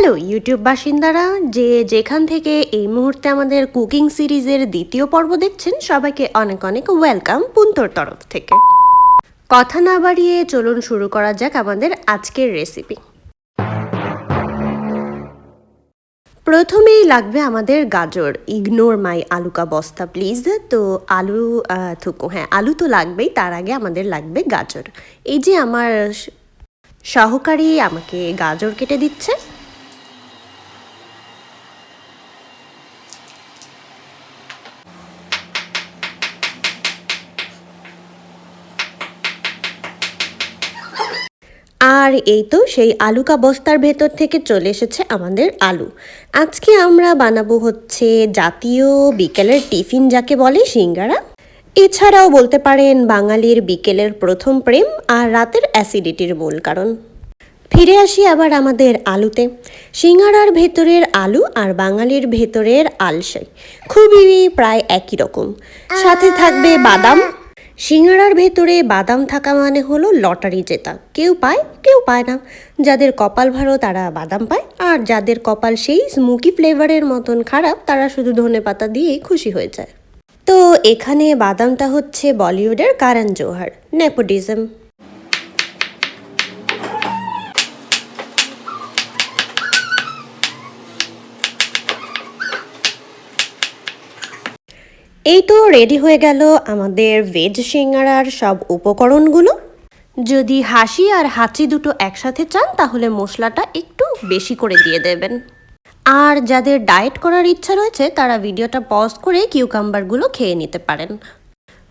Hello YouTube বাসিন্দারা, যে যেখান থেকে এই মুহূর্তে আমাদের কুকিং সিরিজের দ্বিতীয় পর্ব দেখছেন, সবাইকে অনেক অনেক ওয়েলকাম পুন্তর তরফ থেকে। কথা না বাড়িয়ে চলুন শুরু করা যাক আমাদের আজকের রেসিপি প্রথমেই লাগবে আমাদের গাজর। ইগনোর মাই আলুকা বস্তা প্লিজ তো আলু থুকু হ্যাঁ আলু তো লাগবেই, তার আগে আমাদের লাগবে গাজর। এই যে আমার সহকারী আমাকে গাজর কেটে দিচ্ছে। আর এই তো সেই আলুকা বস্তার ভেতর থেকে চলে এসেছে আমাদের আলু। আজকে আমরা বানাবো হচ্ছে জাতীয় বিকেলের টিফিন যাকে বলে সিঙ্গারা। এছাড়াও বলতে পারেন বাঙালির বিকেলের প্রথম প্রেম আর রাতের অ্যাসিডিটির মূল কারণ। ফিরে আসি আবার আমাদের আলুতে। সিঙ্গারার ভেতরের আলু আর বাঙালির ভেতরের আলসাই খুবই প্রায় একই রকম। সাথে থাকবে বাদাম সিঙ্গারার ভেতরে বাদাম থাকা মানে হলো লটারি জেতা। কেউ পায় কেউ পায় না। যাদের কপাল ভালো তারা বাদাম পায়, আর যাদের কপাল সেই স্মুকি ফ্লেভারের মতন খারাপ তারা শুধু ধনে পাতা দিয়েই খুশি হয়ে যায়। তো এখানে বাদামটা হচ্ছে বলিউডের কারণ জোহার, নেপোটিজম। এই তো রেডি হয়ে গেল আমাদের ভেজ সিঙ্গারার সব উপকরণগুলো। যদি হাসি আর হাঁচি দুটো একসাথে চান, তাহলে মশলাটা একটু বেশি করে দিয়ে দেবেন। আর যাদের ডায়েট করার ইচ্ছা রয়েছে, তারা ভিডিওটা পজ করে কিউকাম্বারগুলো খেয়ে নিতে পারেন।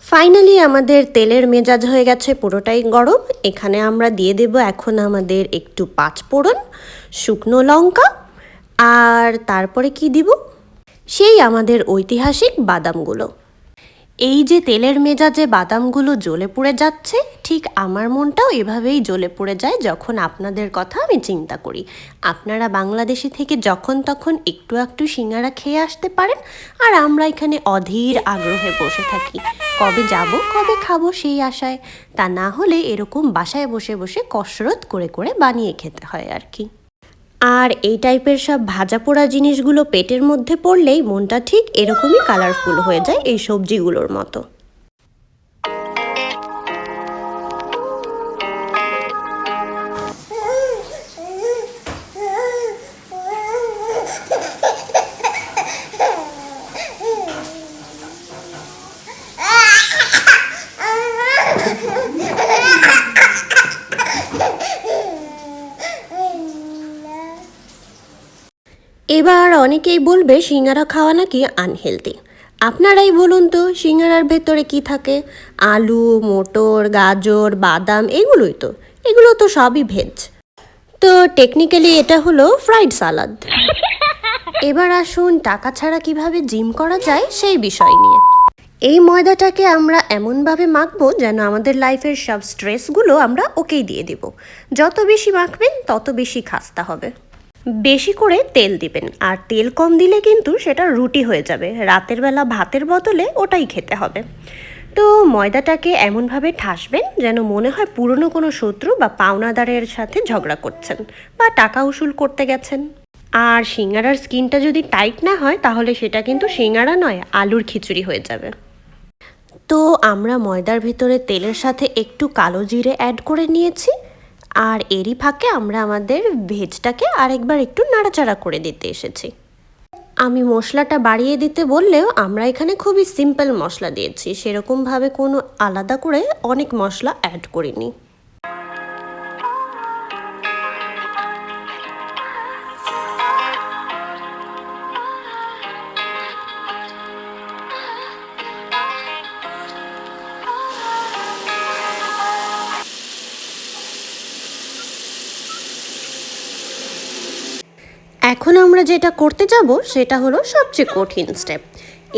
ফাইনালি আমাদের তেলের মেজাজ হয়ে গেছে পুরোটাই গরম। এখানে আমরা দিয়ে দেব এখন আমাদের একটু পাঁচ ফোড়ন শুকনো লঙ্কা। আর তারপরে কি দিব? সেই আমাদের ঐতিহাসিক বাদামগুলো। এই যে তেলের মেজাজে বাদামগুলো জ্বলে পুড়ে যাচ্ছে, ঠিক আমার মনটাও এভাবেই জ্বলে পুড়ে যায় যখন আপনাদের কথা আমি চিন্তা করি। আপনারা বাংলাদেশে থেকে যখন তখন একটু একটু সিঙ্গারা খেয়ে আসতে পারেন, আর আমরা এখানে অধীর আগ্রহে বসে থাকি। কবে যাব, কবে খাব সেই আশায়। তা না হলে এরকম বাসায় বসে বসে কসরত করে করে বানিয়ে খেতে হয় আর কি। আর এই টাইপের সব ভাজা পোড়া জিনিসগুলো পেটের মধ্যে পড়লেই মনটা ঠিক এরকমই কালারফুল হয়ে যায় এই সবজিগুলোর মতো। এবার অনেকেই বলবে সিঙ্গারা খাওয়া নাকি আনহেলদি আপনারাই বলুন তো, সিঙ্গারার ভেতরে কি থাকে? আলু, মটর, গাজর, বাদাম, এগুলোই তো। এগুলো তো সবই ভেজ তো টেকনিক্যালি এটা হলো ফ্রাইড সালাদ এবার আসুন, টাকা ছাড়া কীভাবে জিম করা যায় সেই বিষয় নিয়ে। এই ময়দাটাকে আমরা এমনভাবে মাখবো যেন আমাদের লাইফের সব স্ট্রেসগুলো আমরা ওকেই দিয়ে দিব। যত বেশি মাখবেন, তত বেশি খাস্তা হবে। বেশি করে তেল দিবেন। আর তেল কম দিলে কিন্তু সেটা রুটি হয়ে যাবে। রাতের বেলা ভাতের বদলে ওটাই খেতে হবে। তো ময়দাটাকে এমনভাবে ঠাসবেন যেন মনে হয় পুরনো কোনো শত্রু বা পাওনাদারের সাথে ঝগড়া করছেন বা টাকা উসুল করতে গেছেন। আর সিঙ্গারার স্কিনটা যদি টাইট না হয়, তাহলে সেটা কিন্তু সিঙ্গারা নয়, আলুর খিচুড়ি হয়ে যাবে। তো আমরা ময়দার ভিতরে তেলের সাথে একটু কালো জিরে অ্যাড করে নিয়েছি। আর এরই ফাঁকে আমরা আমাদের ভেজটাকে আরেকবার একটু নাড়াচাড়া করে দিতে এসেছি। আমি মশলাটা বাড়িয়ে দিতে বললেও আমরা এখানে খুবই সিম্পল মশলা দিয়েছি, সেরকমভাবে কোনো আলাদা করে অনেক মশলা অ্যাড করিনি। এখন আমরা যেটা করতে যাব, সেটা হলো সবচেয়ে কঠিন স্টেপ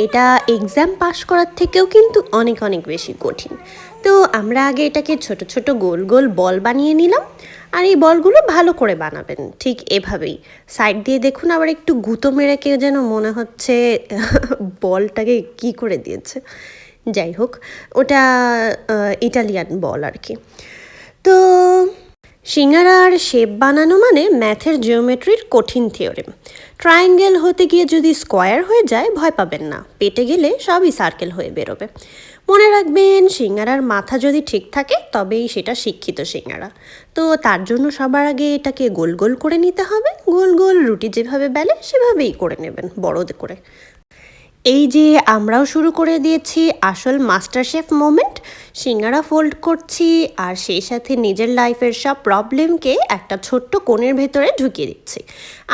এটা এক্সাম পাশ করার থেকেও কিন্তু অনেক অনেক বেশি কঠিন। তো আমরা আগে এটাকে ছোট ছোট গোল গোল বল বানিয়ে নিলাম। আর এই বলগুলো ভালো করে বানাবেন, ঠিক এভাবেই। সাইড দিয়ে দেখুন আবার একটু গুঁতো মেরে কেউ যেন মনে হচ্ছে বলটাকে কি করে দিয়েছে। যাই হোক, ওটা ইটালিয়ান বল আর কি। তো সিঙ্গারার শেপ বানানো মানে ম্যাথের জিওমেট্রির কঠিন থিওরেম। ট্রায়াঙ্গেল হতে গিয়ে যদি স্কোয়ার হয়ে যায়, ভয় পাবেন না। পেটে গেলে সবই সার্কেল হয়ে বেরোবে। মনে রাখবেন, সিঙ্গারার মাথা যদি ঠিক থাকে, তবেই সেটা শিক্ষিত সিঙ্গারা। তো তার জন্য সবার আগে এটাকে গোল গোল করে নিতে হবে। গোল গোল রুটি যেভাবে বেলে, সেভাবেই করে নেবেন, বড় করে। এই যে আমরাও শুরু করে দিয়েছি আসল master chef moment, singara fold করছি আর সেই সাথে নিজের লাইফের সব প্রবলেমকে একটা ছোট্ট কোণের ভেতরে ঢুকিয়ে দিচ্ছি।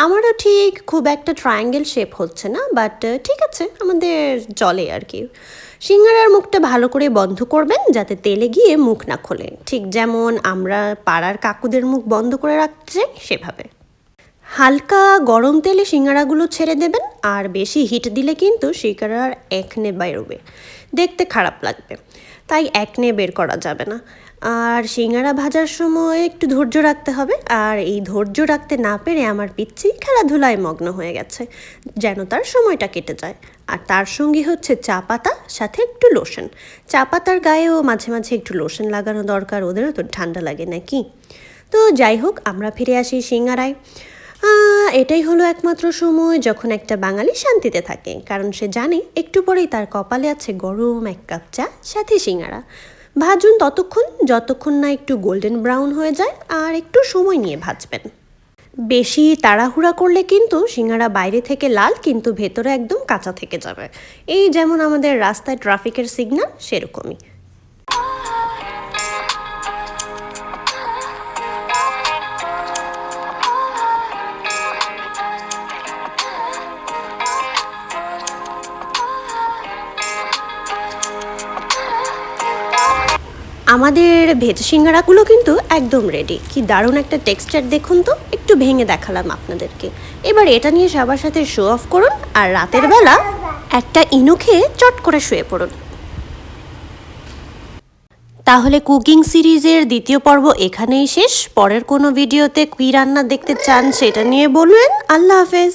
আমারও ঠিক খুব একটা ট্রায়াঙ্গেল শেপ হচ্ছে না, বাট ঠিক আছে, আমাদের চলে আর কি। সিঙ্গারার মুখটা ভালো করে বন্ধ করবেন যাতে তেলে গিয়ে মুখ না খোলে। ঠিক যেমন আমরা পাড়ার কাকুদের মুখ বন্ধ করে রাখতে সেভাবে। হালকা গরম তেলে সিঙ্গারাগুলো ছেড়ে দেবেন, আর বেশি হিট দিলে কিন্তু সিঙ্গারার একনে বেরোবে। দেখতে খারাপ লাগবে। তাই একনে বের করা যাবে না। আর সিঙ্গারা ভাজার সময় একটু ধৈর্য রাখতে হবে। আর এই ধৈর্য রাখতে না পেরে আমার পিচ্ছি খেলাধুলায় মগ্ন হয়ে গেছে, যেন তার সময়টা কেটে যায়। আর তার সঙ্গে হচ্ছে চা পাতা, সাথে একটু লোশন। চা পাতার গায়েও মাঝে মাঝে একটু লোশন লাগানো দরকার, ওদেরও তো ঠান্ডা লাগে নাকি? তো যাই হোক, আমরা ফিরে আসি সিঙ্গারায়। এটাই হলো একমাত্র সময় যখন একটা বাঙালি শান্তিতে থাকে, কারণ সে জানে একটু পরেই তার কপালে আছে গরম এক কাপ চা, সাথে সিঙ্গারা। ভাজুন ততক্ষণ, যতক্ষণ না একটু গোল্ডেন ব্রাউন হয়ে যায় আর একটু সময় নিয়ে ভাজবেন। বেশি তাড়াহুড়া করলে কিন্তু সিঙ্গারা বাইরে থেকে লাল, কিন্তু ভেতরে একদম কাঁচা থেকে যাবে। এই যেমন আমাদের রাস্তায় ট্রাফিকের সিগন্যাল সেরকমই। আমাদের ভেজ সিঙ্গারাগুলো কিন্তু একদম রেডি কি দারুণ একটা টেক্সচার দেখুন তো, একটু ভেঙে দেখালাম আপনাদেরকে। এবার এটা নিয়ে সবার সাথে শো অফ করুন, আর রাতের বেলা একটা ইনো খেয়ে চট করে শুয়ে পড়ুন। তাহলে কুকিং সিরিজের দ্বিতীয় পর্ব এখানেই শেষ। পরের কোনো ভিডিওতে কী রান্না দেখতে চান সেটা নিয়ে বলবেন। আল্লাহ হাফেজ।